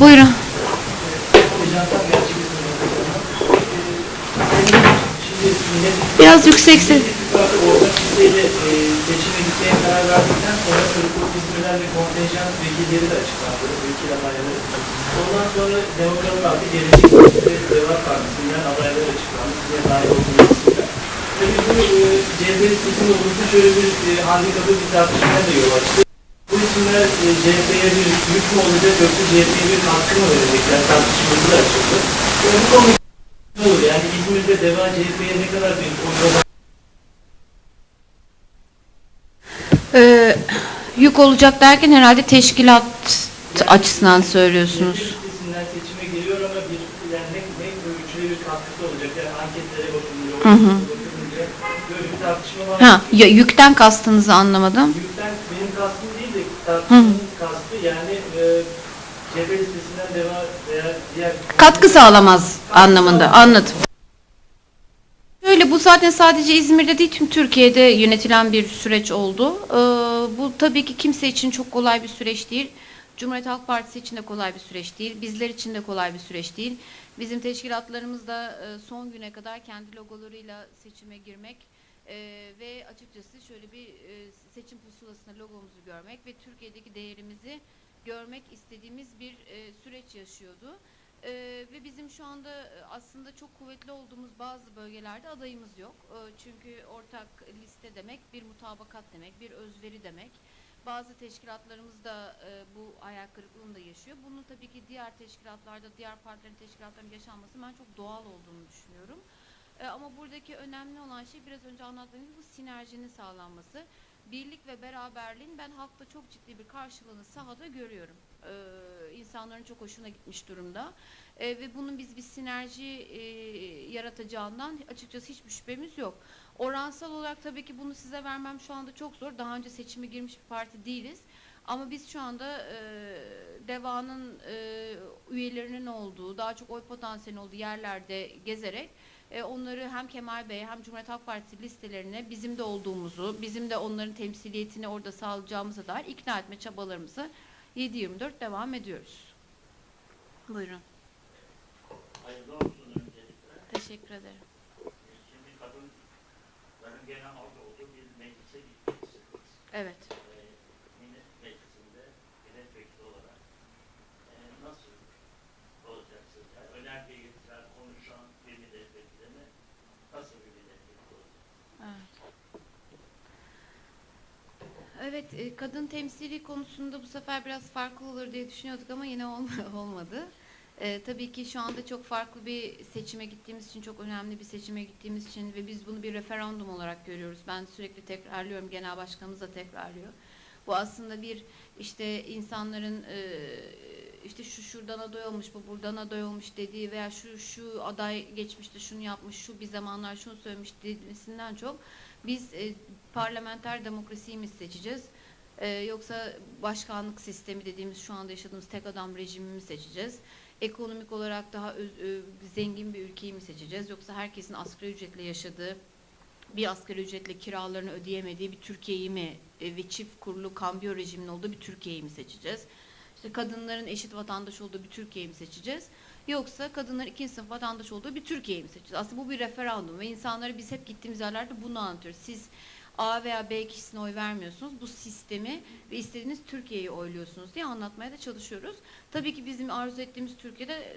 Buyurun. Biraz yüksek ses. Ondan sonra Demokrat Parti Gelecek ve Deva Partisi'nden adaylar açıklandı. Size dahil olduğunuz. Tabii bu e, CHP'nin seçim olursa şöyle bir e, handikapı bir tartışmaya da yol açtı. Bu isimler e, CHP'ye bir yük mü olacak yoksa CHP'ye bir katkı mı verecekler tartışması da açıldı. E, bu konu ne olur? Yani İzmir'de Deva CHP'ye ne kadar bir oy Ee, yük olacak derken herhalde teşkilat açısından söylüyorsunuz. Listesinden seçime giriyor ama bir yani ne, ne ölçüde bir katkısı olacak. Yani anketlere bakılınca, Hı hı. bakılınca böyle bir tartışma var. Ha, ya- yükten kastınızı anlamadım. Kastım kastı yani e, CHP listesinden devam veya diğer Katkı sağlamaz anlamında. Anladım. Şöyle bu zaten sadece İzmir'de değil tüm Türkiye'de yönetilen bir süreç oldu. Ee, bu tabii ki kimse için çok kolay bir süreç değil. Cumhuriyet Halk Partisi için de kolay bir süreç değil. Bizler için de kolay bir süreç değil. Bizim teşkilatlarımız da e, son güne kadar kendi logolarıyla seçime girmek e, ve açıkçası şöyle bir e, seçim pusulasında logomuzu görmek ve Türkiye'deki değerimizi görmek istediğimiz bir e, süreç yaşıyordu. Ee, ve bizim şu anda e, aslında çok kuvvetli olduğumuz bazı bölgelerde adayımız yok. Ee, çünkü ortak liste demek bir mutabakat demek, bir özveri demek. Bazı teşkilatlarımız da e, bu hayal kırıklığını da yaşıyor. Bunun tabii ki diğer teşkilatlarda, diğer partilerin teşkilatlarının yaşanması ben çok doğal olduğunu düşünüyorum. Ee, ama buradaki önemli olan şey biraz önce anlattığım gibi bu sinerjinin sağlanması. Birlik ve beraberliğin ben halkta çok ciddi bir karşılığını sahada görüyorum. Ee, insanların çok hoşuna gitmiş durumda. Ee, ve bunun biz bir sinerji e, yaratacağından açıkçası hiçbir şüphemiz yok. Oransal olarak tabii ki bunu size vermem şu anda çok zor. Daha önce seçime girmiş bir parti değiliz. Ama biz şu anda e, DEVA'nın e, üyelerinin olduğu, daha çok oy potansiyeli olduğu yerlerde gezerek e, onları hem Kemal Bey hem Cumhuriyet Halk Partisi listelerine bizim de olduğumuzu, bizim de onların temsiliyetini orada sağlayacağımıza dair ikna etme çabalarımızı 7-24 devam ediyoruz. Buyurun. Hayırlı olsun öncelikle. Teşekkür ederim. Şimdi kadınların gene az olduğu bir meclise gitmeksiniz. Evet. Ee, Millet Meclisi'nde milletvekili olarak e, nasıl olacaksınız? Yani önerge getiren, konuşan bir milletvekili mi? Nasıl bir milletvekili olacak? Evet. Evet, e, kadın temsili konusunda bu sefer biraz farklı olur diye düşünüyorduk ama yine olma- olmadı. E, tabii ki şu anda çok farklı bir seçime gittiğimiz için, çok önemli bir seçime gittiğimiz için ve biz bunu bir referandum olarak görüyoruz. Ben sürekli tekrarlıyorum, genel başkanımız da tekrarlıyor. Bu aslında bir işte insanların e, işte şu şuradan aday olmuş, bu buradan aday olmuş dediği veya şu şu aday geçmişte şunu yapmış, şu bir zamanlar şunu söylemiş demesinden çok biz e, parlamenter demokrasiyi mi seçeceğiz? E, yoksa başkanlık sistemi dediğimiz şu anda yaşadığımız tek adam rejimi mi seçeceğiz? Ekonomik olarak daha öz- ö, zengin bir ülkeyi mi seçeceğiz? Yoksa herkesin asgari ücretle yaşadığı bir asgari ücretle kiralarını ödeyemediği bir Türkiye'yi mi e, ve çift kurulu kambiyo rejiminin olduğu bir Türkiye'yi mi seçeceğiz? İşte kadınların eşit vatandaş olduğu bir Türkiye'yi mi seçeceğiz? Yoksa kadınların ikinci sınıf vatandaş olduğu bir Türkiye'yi mi seçeceğiz? Aslında bu bir referandum ve insanlara biz hep gittiğimiz yerlerde bunu anlatıyoruz. Siz A veya B kişisine oy vermiyorsunuz. Bu sistemi ve istediğiniz Türkiye'yi oyluyorsunuz diye anlatmaya da çalışıyoruz. Tabii ki bizim arzu ettiğimiz Türkiye'de e,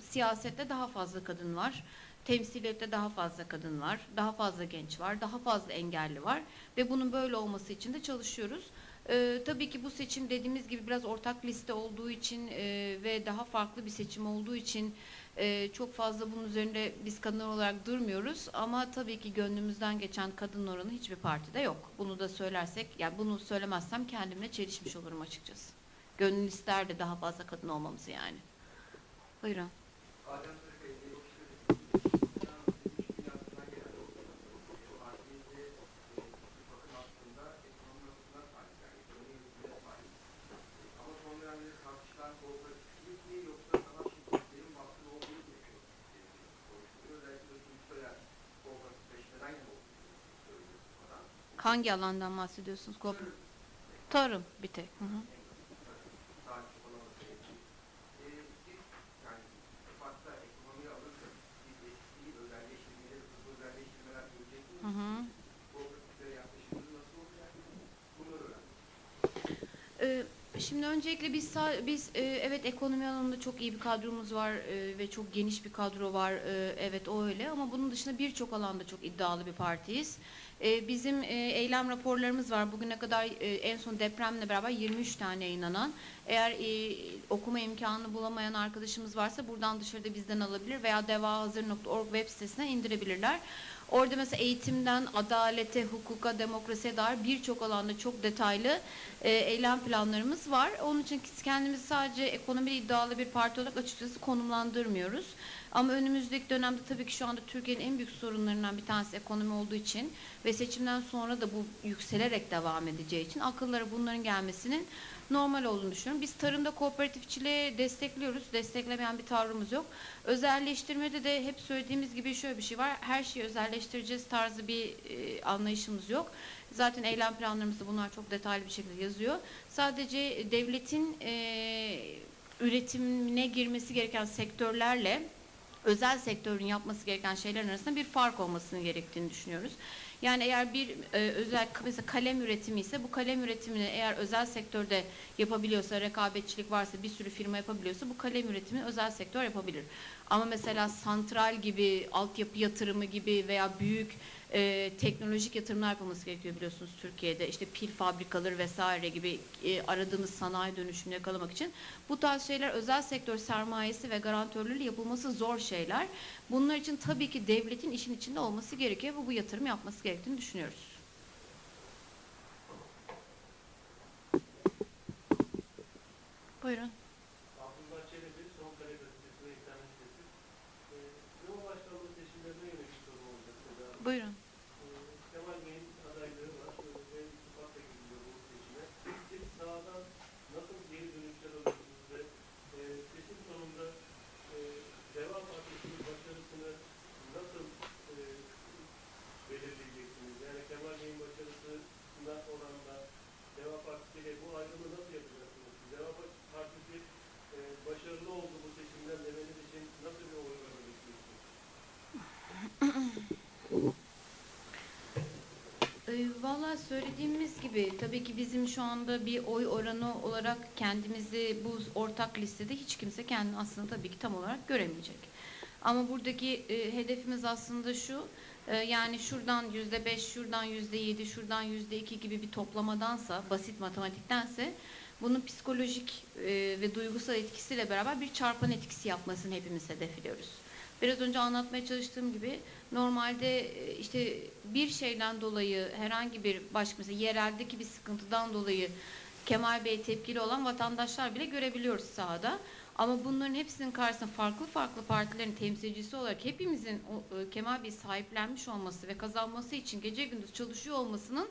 siyasette daha fazla kadın var. Temsiliyette daha fazla kadın var, daha fazla genç var, daha fazla engelli var ve bunun böyle olması için de çalışıyoruz. Ee, tabii ki bu seçim dediğimiz gibi biraz ortak liste olduğu için e, ve daha farklı bir seçim olduğu için e, çok fazla bunun üzerinde biz kadınlar olarak durmuyoruz. Ama tabii ki gönlümüzden geçen kadın oranı hiçbir partide yok. Bunu da söylersek, yani bunu söylemezsem kendimle çelişmiş olurum açıkçası. Gönül ister de daha fazla kadın olmamızı yani. Buyurun. Ama son dönemde tartışılan kooperatiflik mi yoksa savaş şirketlerin baskın olduğu mu konuşuluyor. Özellikle de Tunç'ta kooperatifleşmeden yana olduğunu söylüyor falan. Hangi alandan bahsediyorsunuz? Tarım bir tek. Hı hı. Takip olan şey. Ee, Ee, Şimdi öncelikle biz biz e, evet ekonomi alanında çok iyi bir kadromuz var e, ve çok geniş bir kadro var. E, evet o öyle ama bunun dışında birçok alanda çok iddialı bir partiyiz. Bizim eylem raporlarımız var. Bugüne kadar en son depremle beraber 23 tane yayınlanan. Eğer okuma imkanını bulamayan arkadaşımız varsa buradan dışarıda bizden alabilir veya devahazır.org web sitesine indirebilirler. Orada mesela eğitimden adalete, hukuka, demokrasiye dair birçok alanda çok detaylı e, eylem planlarımız var. Onun için kendimizi sadece ekonomide iddialı bir parti olarak açıkçası konumlandırmıyoruz. Ama önümüzdeki dönemde tabii ki şu anda Türkiye'nin en büyük sorunlarından bir tanesi ekonomi olduğu için ve seçimden sonra da bu yükselerek devam edeceği için akıllara bunların gelmesinin normal olduğunu düşünüyorum. Biz tarımda kooperatifçiliği destekliyoruz. Desteklemeyen bir tavrımız yok. Özelleştirmede de hep söylediğimiz gibi şöyle bir şey var. Her şeyi özelleştireceğiz tarzı bir e, anlayışımız yok. Zaten eylem planlarımızda bunlar çok detaylı bir şekilde yazıyor. Sadece devletin e, üretimine girmesi gereken sektörlerle özel sektörün yapması gereken şeylerin arasında bir fark olmasını gerektiğini düşünüyoruz. Yani eğer bir e, özel mesela kalem üretimi ise bu kalem üretimini eğer özel sektörde yapabiliyorsa, rekabetçilik varsa, bir sürü firma yapabiliyorsa bu kalem üretimini özel sektör yapabilir. Ama mesela santral gibi, altyapı yatırımı gibi veya büyük e, teknolojik yatırımlar yapılması gerekiyor biliyorsunuz Türkiye'de. İşte pil fabrikaları vesaire gibi e, aradığımız sanayi dönüşümünü yakalamak için. Bu tarz şeyler özel sektör sermayesi ve garantörleriyle yapılması zor şeyler. Bunlar için tabii ki devletin işin içinde olması gerekiyor ve bu yatırım yapması gerektiğini düşünüyoruz. Buyurun. Abdullah Çelebi, Son Kale Gazetesi ve İnternet sitesi. Ee, Cumhurbaşkanlığı seçimlerine yönelik soru olacak. Seda. Buyurun. Ee, Kemal Bey'in adaylığı var ee, ve ittifakla gidiliyor bu seçime. Siz sahadan nasıl geri dönüşler alıyorsunuz ve e, seçim sonunda e, Deva Partisi'nin başarısını nasıl e, belirleyeceksiniz? Yani Kemal Bey'in başarısına oranla Deva Partisi ile bu ayrımı nasıl yapacaksınız? Deva Partisi e, başarılı oldu bu seçimden demeniz için nasıl bir oy oranı bekliyorsunuz? Ee, Valla söylediğimiz gibi tabii ki bizim şu anda bir oy oranı olarak kendimizi bu ortak listede hiç kimse kendini aslında tabii ki tam olarak göremeyecek. Ama buradaki e, hedefimiz aslında şu, e, yani şuradan yüzde beş, şuradan yüzde yedi, şuradan yüzde iki gibi bir toplamadansa, basit matematiktense bunun psikolojik e, ve duygusal etkisiyle beraber bir çarpan etkisi yapmasını hepimiz hedefliyoruz. Biraz önce anlatmaya çalıştığım gibi normalde e, işte bir şeyden dolayı herhangi bir başka mesela yereldeki bir sıkıntıdan dolayı Kemal Bey tepkili olan vatandaşlar bile görebiliyoruz sahada. Ama bunların hepsinin karşısında farklı farklı partilerin temsilcisi olarak hepimizin e, Kemal Bey sahiplenmiş olması ve kazanması için gece gündüz çalışıyor olmasının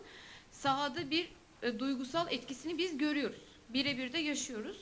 sahada bir e, duygusal etkisini biz görüyoruz. Birebir de yaşıyoruz.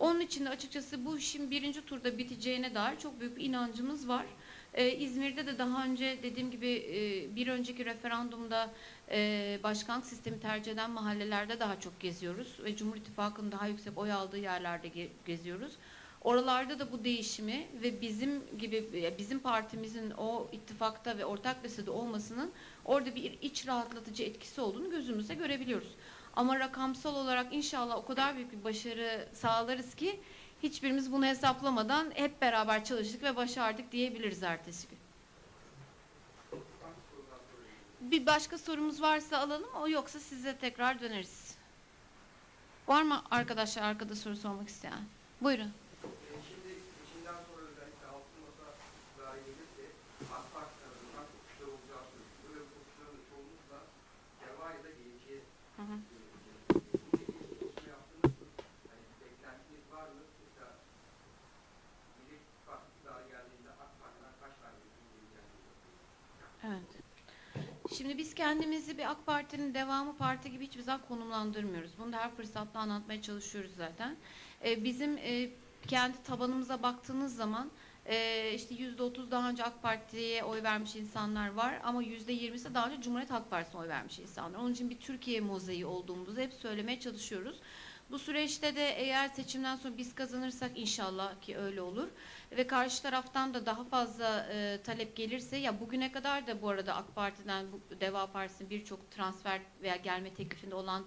Onun için de açıkçası bu işin birinci turda biteceğine dair çok büyük bir inancımız var. Ee, İzmir'de de daha önce dediğim gibi e, bir önceki referandumda e, başkanlık sistemi tercih eden mahallelerde daha çok geziyoruz ve Cumhur İttifakı'nın daha yüksek oy aldığı yerlerde ge- geziyoruz. Oralarda da bu değişimi ve bizim gibi bizim partimizin o ittifakta ve ortak listede olmasının orada bir iç rahatlatıcı etkisi olduğunu gözümüzde görebiliyoruz. Ama rakamsal olarak inşallah o kadar büyük bir başarı sağlarız ki hiçbirimiz bunu hesaplamadan hep beraber çalıştık ve başardık diyebiliriz ertesi gün. Bir başka sorumuz varsa alalım o yoksa size tekrar döneriz. Var mı arkadaşlar arkada soru sormak isteyen? Buyurun. Ee, Şimdi seçimden sonra özellikle altın masa iktidara gelirse AK Parti tarafından kopuşlar olacağı söyleniyor ve bu kopuşların da çoğunlukla Deva ya da geleceğe Hı hı. Bununla ilgili çalışma yaptınız mı? Hani beklentiniz var mı? Mesela Millet İttifakı iktidara geldiğinde AK Parti'den kaç tane hüküm geleceğini Evet. Şimdi biz kendimizi bir AK Parti'nin devamı parti gibi hiçbir zaman konumlandırmıyoruz. Bunu da her fırsatta anlatmaya çalışıyoruz zaten. Ee, bizim e, kendi tabanımıza baktığınız zaman e, işte yüzde otuz daha önce AK Parti'ye oy vermiş insanlar var ama yüzde yirmisi daha önce Cumhuriyet Halk Partisi'ne oy vermiş insanlar. Onun için bir Türkiye mozaiği olduğumuzu hep söylemeye çalışıyoruz. Bu süreçte de eğer seçimden sonra biz kazanırsak inşallah ki öyle olur. Ve karşı taraftan da daha fazla e, talep gelirse ya bugüne kadar da bu arada AK Parti'den bu Deva Partisi'nin birçok transfer veya gelme teklifinde olan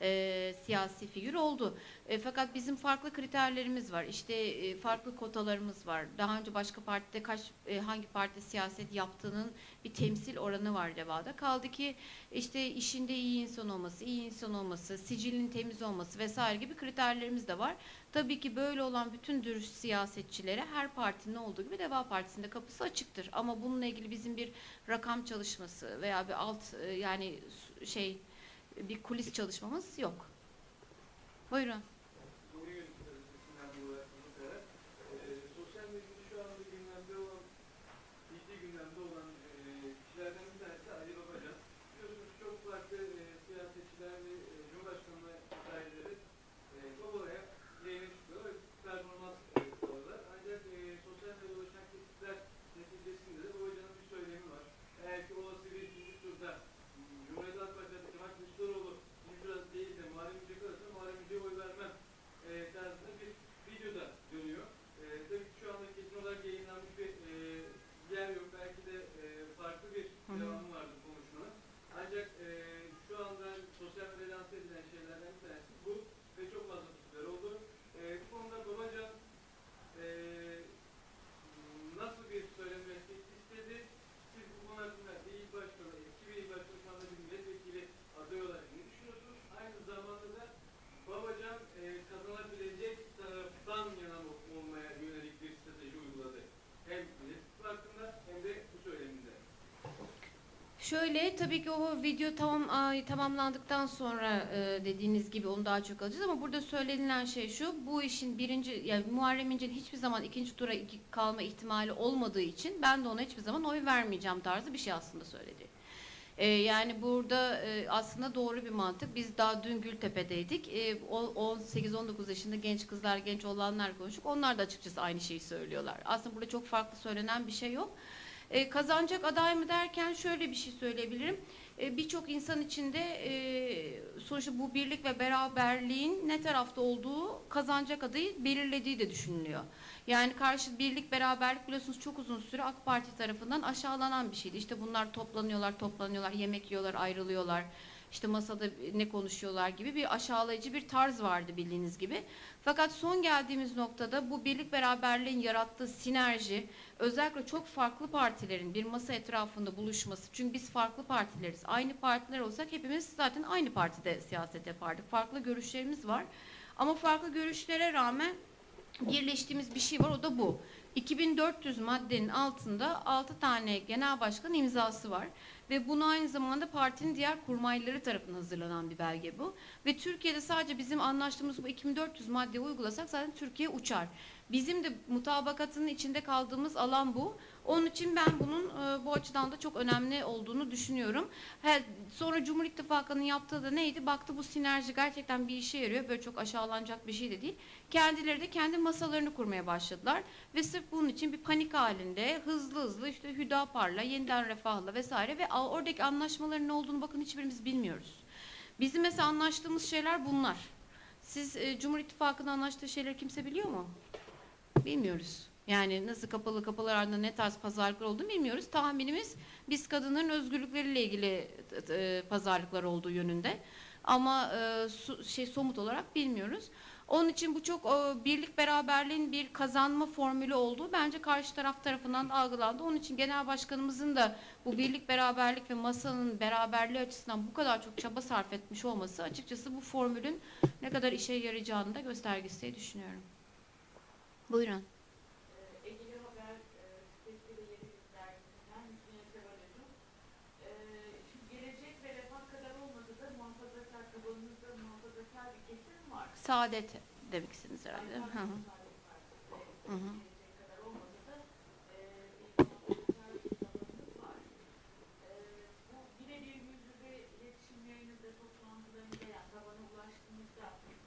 e, siyasi figür oldu. E, fakat bizim farklı kriterlerimiz var. İşte e, farklı kotalarımız var. Daha önce başka partide kaç e, hangi parti siyaset yaptığının bir temsil oranı var Deva'da. Kaldı ki işte işinde iyi insan olması, iyi insan olması, sicilin temiz olması vesaire gibi kriterlerimiz de var. Tabii ki böyle olan bütün dürüst siyasetçilere her partinin olduğu gibi Deva Partisi'nde kapısı açıktır. Ama bununla ilgili bizim bir rakam çalışması veya bir alt e, yani şey bir kulis çalışmamız yok. Buyurun. Doğru yönetilir üstesinden bu olarak bakarak, eee, sosyal medyada şu anda gündemde olan, ciddi gündemde olan eee, kişilerden bir tanesi Ali Babacan. Biliyorsunuz çok farklı eee, siyasetçiler ve eee, Cumhurbaşkanlığı adayları eee, Baba'ya yayına çıkıyorlar ve performans eee, sağlıyorlar. Ancak eee, sosyal medyada oluşan kesitler neticesinde de Babacan'ın bir söylemi var. Eğer ki olası bir ikinci turda m, Cumhuriyet Halk Partisi Kemal Kılıçdaroğlu ikinci turda değil de Muharrem İnce kalırsa Muharrem İnce'ye oy vermem e, tarzında bir video da dönüyor. E, tabii ki şu anda kesin olarak yayınlanmış bir e, yer yok. Belki de e, farklı bir Hı hı. devamı vardır konuşmanın. Ancak e, şu anda sosyal medyada lanse edilen şeylerden bir tanesi bu ve çok fazla tepkiler oldu. E, bu konuda Babacan e, nasıl bir söylem üretmek istedi? Siz bu konu hakkında bir il başkanı, eski bir il başkanı şu anda bir milletvekili aday olarak ne düşünüyorsunuz? Aynı zamanda da Babacan e, kazanabilecek taraftan yana ol- olmaya yönelik bir strateji uyguladı. Hem Millet İttifakı'nda hem de bu söyleminde. Şöyle tabii ki o video tamam tamamlandıktan sonra e, dediğiniz gibi onu daha çok alacağız ama burada söylenilen şey şu bu işin birinci yani Muharrem İnce'nin hiçbir zaman ikinci tura iki, kalma ihtimali olmadığı için ben de ona hiçbir zaman oy vermeyeceğim tarzı bir şey aslında söyledi. E, yani burada e, aslında doğru bir mantık. Biz daha dün Gültepe'deydik. E, o- 18-19 yaşında genç kızlar, genç olanlar konuştuk. Onlar da açıkçası aynı şeyi söylüyorlar. Aslında burada çok farklı söylenen bir şey yok. E, kazanacak aday mı derken şöyle bir şey söyleyebilirim. E, Birçok insan içinde e, sonuçta bu birlik ve beraberliğin ne tarafta olduğu kazanacak adayı belirlediği de düşünülüyor. Yani karşı birlik beraberlik biliyorsunuz çok uzun süre AK Parti tarafından aşağılanan bir şeydi. İşte bunlar toplanıyorlar, toplanıyorlar, yemek yiyorlar, ayrılıyorlar. İşte masada ne konuşuyorlar gibi bir aşağılayıcı bir tarz vardı bildiğiniz gibi. Fakat son geldiğimiz noktada bu birlik beraberliğin yarattığı sinerji, özellikle çok farklı partilerin bir masa etrafında buluşması. Çünkü biz farklı partileriz. Aynı partiler olsak hepimiz zaten aynı partide siyaset yapardık. Farklı görüşlerimiz var. Ama farklı görüşlere rağmen birleştiğimiz bir şey var o da bu. 2400 maddenin altında 6 tane genel başkan imzası var ve bunu aynı zamanda partinin diğer kurmayları tarafından hazırlanan bir belge bu. Ve Türkiye'de sadece bizim anlaştığımız bu 2400 maddeyi uygulasak zaten Türkiye uçar. Bizim de mutabakatının içinde kaldığımız alan bu. Onun için ben bunun e, bu açıdan da çok önemli olduğunu düşünüyorum. He, sonra Cumhur İttifakı'nın yaptığı da neydi? Baktı bu sinerji gerçekten bir işe yarıyor. Böyle çok aşağılanacak bir şey de değil. Kendileri de kendi masalarını kurmaya başladılar. Ve sırf bunun için bir panik halinde hızlı hızlı işte Hüdapar'la, Yeniden Refah'la vesaire ve oradaki anlaşmaların ne olduğunu bakın hiçbirimiz bilmiyoruz. Bizim mesela anlaştığımız şeyler bunlar. Siz e, Cumhur İttifakı'nın anlaştığı şeyleri kimse biliyor mu? Bilmiyoruz. Yani nasıl kapalı kapılar ardında ne tarz pazarlıklar olduğunu bilmiyoruz. Tahminimiz biz kadınların özgürlükleriyle ilgili e, pazarlıklar olduğu yönünde. Ama e, su- şey somut olarak bilmiyoruz. Onun için bu çok e, birlik beraberliğin bir kazanma formülü olduğu bence karşı taraf tarafından da algılandı. Onun için genel başkanımızın da bu birlik beraberlik ve masanın beraberliği açısından bu kadar çok çaba sarf etmiş olması açıkçası bu formülün ne kadar işe yarayacağını da göstergesi diye düşünüyorum. Buyurun. Ee, Egeli Haber e, sitesi ve Yeni Gün dergisinden Müslüman Seval Hocam. Ee, şimdi gelecek ve refah kadar olmasa da muhafazakar tabanınızda muhafazakar bir kesim var. Saadet demek istediniz herhalde. Hı hı. Hı hı. Gelecek kadar olmasa da e, bir muhafazakar tabanınız var. Ee, bu birebir yüz yüze iletişimlerinizde, toplantılarınızda, yani tabana ulaştığınızda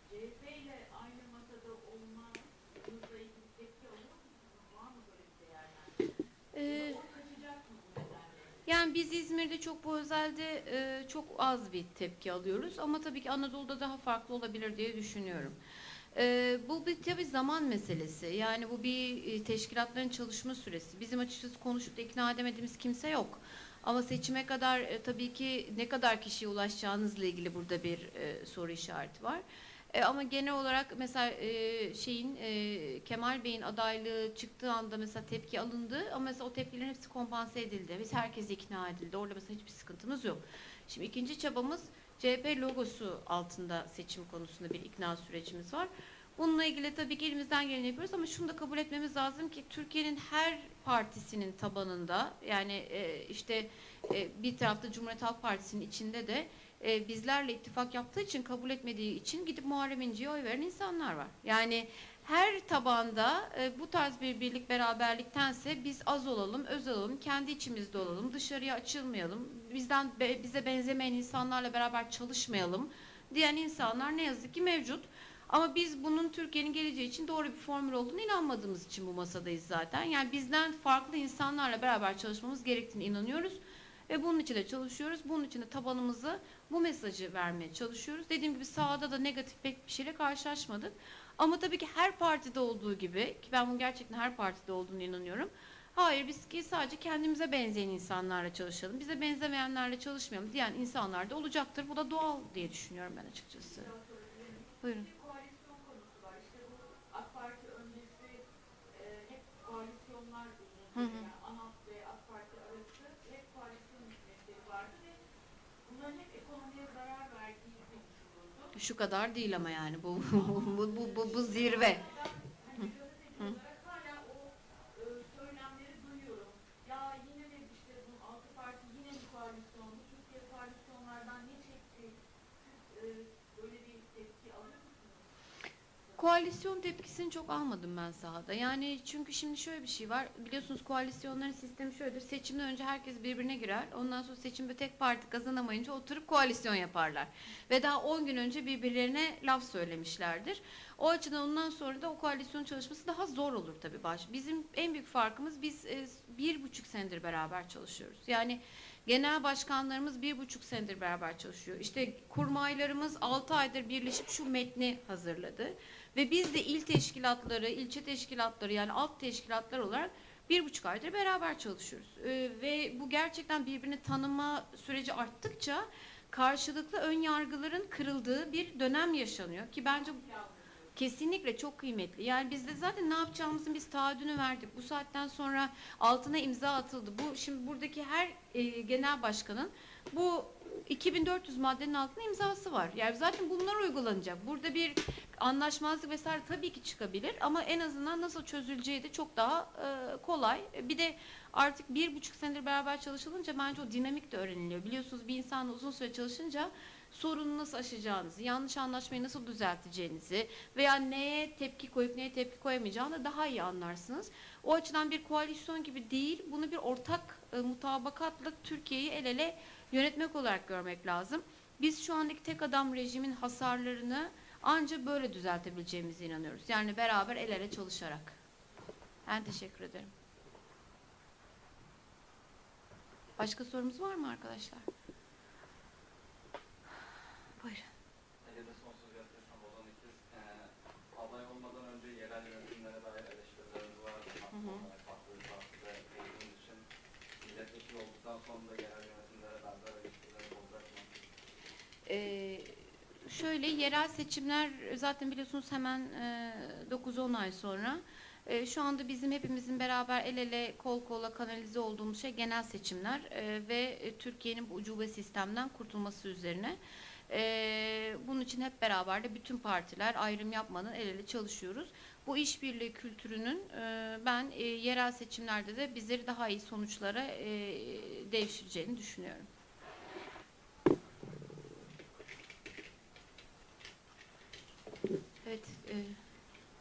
CHP ile aynı masada olmanızla ilgili tepki alıyor musunuz? Var mı böyle bir değerlendirme? Ee, O kaçacak mı bu nedenle? Yani biz İzmir'de çok bu özelde e, çok az bir tepki alıyoruz ama tabii ki Anadolu'da daha farklı olabilir diye düşünüyorum. Ee, bu bir tabii zaman meselesi. Yani bu bir e, teşkilatların çalışma süresi. Bizim açıkçası konuşup da ikna edemediğimiz kimse yok. Ama seçime kadar e, tabii ki ne kadar kişiye ulaşacağınızla ilgili burada bir e, soru işareti var. E, ama genel olarak mesela e, şeyin e, Kemal Bey'in adaylığı çıktığı anda mesela tepki alındı ama mesela o tepkilerin hepsi kompanse edildi. Biz herkes ikna edildi. Orada mesela hiçbir sıkıntımız yok. Şimdi ikinci çabamız CHP logosu altında seçim konusunda bir ikna sürecimiz var. Bununla ilgili tabii ki elimizden geleni yapıyoruz ama şunu da kabul etmemiz lazım ki Türkiye'nin her partisinin tabanında yani e, işte e, bir tarafta Cumhuriyet Halk Partisi'nin içinde de e, bizlerle ittifak yaptığı için kabul etmediği için gidip Muharrem İnce'ye oy veren insanlar var. Yani her tabanda e, bu tarz bir birlik beraberliktense biz az olalım, özel olalım, kendi içimizde olalım, dışarıya açılmayalım, bizden be- bize benzemeyen insanlarla beraber çalışmayalım diyen insanlar ne yazık ki mevcut. Ama biz bunun Türkiye'nin geleceği için doğru bir formül olduğunu inanmadığımız için bu masadayız zaten. Yani bizden farklı insanlarla beraber çalışmamız gerektiğine inanıyoruz. Ve bunun için de çalışıyoruz. Bunun için de tabanımızı bu mesajı vermeye çalışıyoruz. Dediğim gibi sahada da negatif pek bir şeyle karşılaşmadık. Ama tabii ki her partide olduğu gibi ki ben bunun gerçekten her partide olduğunu inanıyorum. Hayır biz ki sadece kendimize benzeyen insanlarla çalışalım. Bize benzemeyenlerle çalışmayalım diyen insanlar da olacaktır. Bu da doğal diye düşünüyorum ben açıkçası. Buyurun. Bir koalisyon konusu var. İşte bu AK Parti öncesi e, hep koalisyonlar Hı hı. uzun yani ANAP ve AK Parti arası hep koalisyon hükümetleri vardı ve bunların hep ekonomiye zarar verdiği konuşulurdu. Şu kadar değil ama yani bu bu bu, bu, bu zirve. Hani gazeteci olarak hala o e, söylemleri duyuyorum. Ya yine mi işte bu altı parti yine mi koalisyonlu? Türkiye koalisyonlardan ne çekti? Siz e, böyle bir tepki alıyor musunuz? Koalisyon tepkisini çok almadım ben sahada. Yani çünkü şimdi şöyle bir şey var. Biliyorsunuz koalisyonların sistemi şöyledir. Seçimden önce herkes birbirine girer. Ondan sonra seçimde tek parti kazanamayınca oturup koalisyon yaparlar. Ve daha 10 gün önce birbirlerine laf söylemişlerdir. O açıdan ondan sonra da o koalisyon çalışması daha zor olur tabii. Baş. Bizim en büyük farkımız biz e, bir buçuk senedir beraber çalışıyoruz. Yani genel başkanlarımız bir buçuk senedir beraber çalışıyor. İşte kurmaylarımız 6 aydır birleşip şu metni hazırladı. Ve biz de il teşkilatları, ilçe teşkilatları yani alt teşkilatlar olarak bir buçuk aydır beraber çalışıyoruz. Ee, ve bu gerçekten birbirini tanıma süreci arttıkça karşılıklı ön yargıların kırıldığı bir dönem yaşanıyor. Ki bence Kesinlikle çok kıymetli. Yani biz de zaten ne yapacağımızın biz taahhüdünü verdik. Bu saatten sonra altına imza atıldı. Bu şimdi buradaki her e, genel başkanın bu 2400 maddenin altına imzası var. Yani zaten bunlar uygulanacak. Burada bir anlaşmazlık vesaire tabii ki çıkabilir ama en azından nasıl çözüleceği de çok daha e, kolay. Bir de artık bir buçuk senedir beraber çalışılınca bence o dinamik de öğreniliyor. Biliyorsunuz bir insanla uzun süre çalışınca sorunu nasıl aşacağınızı, yanlış anlaşmayı nasıl düzelteceğinizi veya neye tepki koyup neye tepki koyamayacağını daha iyi anlarsınız. O açıdan bir koalisyon gibi değil, bunu bir ortak e, mutabakatla Türkiye'yi el ele yönetmek olarak görmek lazım. Biz şu andaki tek adam rejimin hasarlarını ancak böyle düzeltebileceğimize inanıyoruz. Yani beraber el ele çalışarak. Ben teşekkür ederim. Başka sorumuz var mı arkadaşlar? Buyurun. Ege'de sonsuz gazetesinden Ozan İkiz. Ee, aday olmadan önce yerel yönetimlere dair eleştirilerimiz vardı. Haklı hı. olarak farklı bir partide olduğumuz için. Milletvekili olduktan sonra da yerel yönetimlere benzer eleştiriler olacak mı? Ee, şöyle yerel seçimler zaten biliyorsunuz hemen e, 9-10 ay sonra. E, şu anda bizim hepimizin beraber el ele kol kola kanalize olduğumuz şey genel seçimler e, ve e, Türkiye'nin bu ucube sistemden kurtulması üzerine. E, bunun için hep beraber de bütün partiler ayrım yapmadan el ele çalışıyoruz. Bu işbirliği kültürünün e, ben e, yerel seçimlerde de bizleri daha iyi sonuçlara devşireceğini düşünüyorum. Evet, e,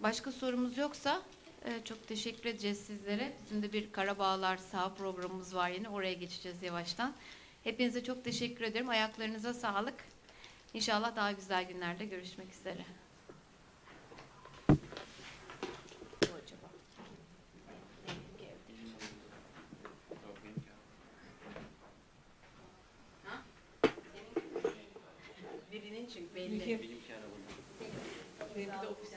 başka sorumuz yoksa e, çok teşekkür edeceğiz sizlere. Bizim de bir Karabağlar Sağ programımız var yine. Oraya geçeceğiz yavaştan. Hepinize çok teşekkür ederim. Ayaklarınıza sağlık. İnşallah daha güzel günlerde görüşmek üzere. Birinin çünkü belli. 你知道。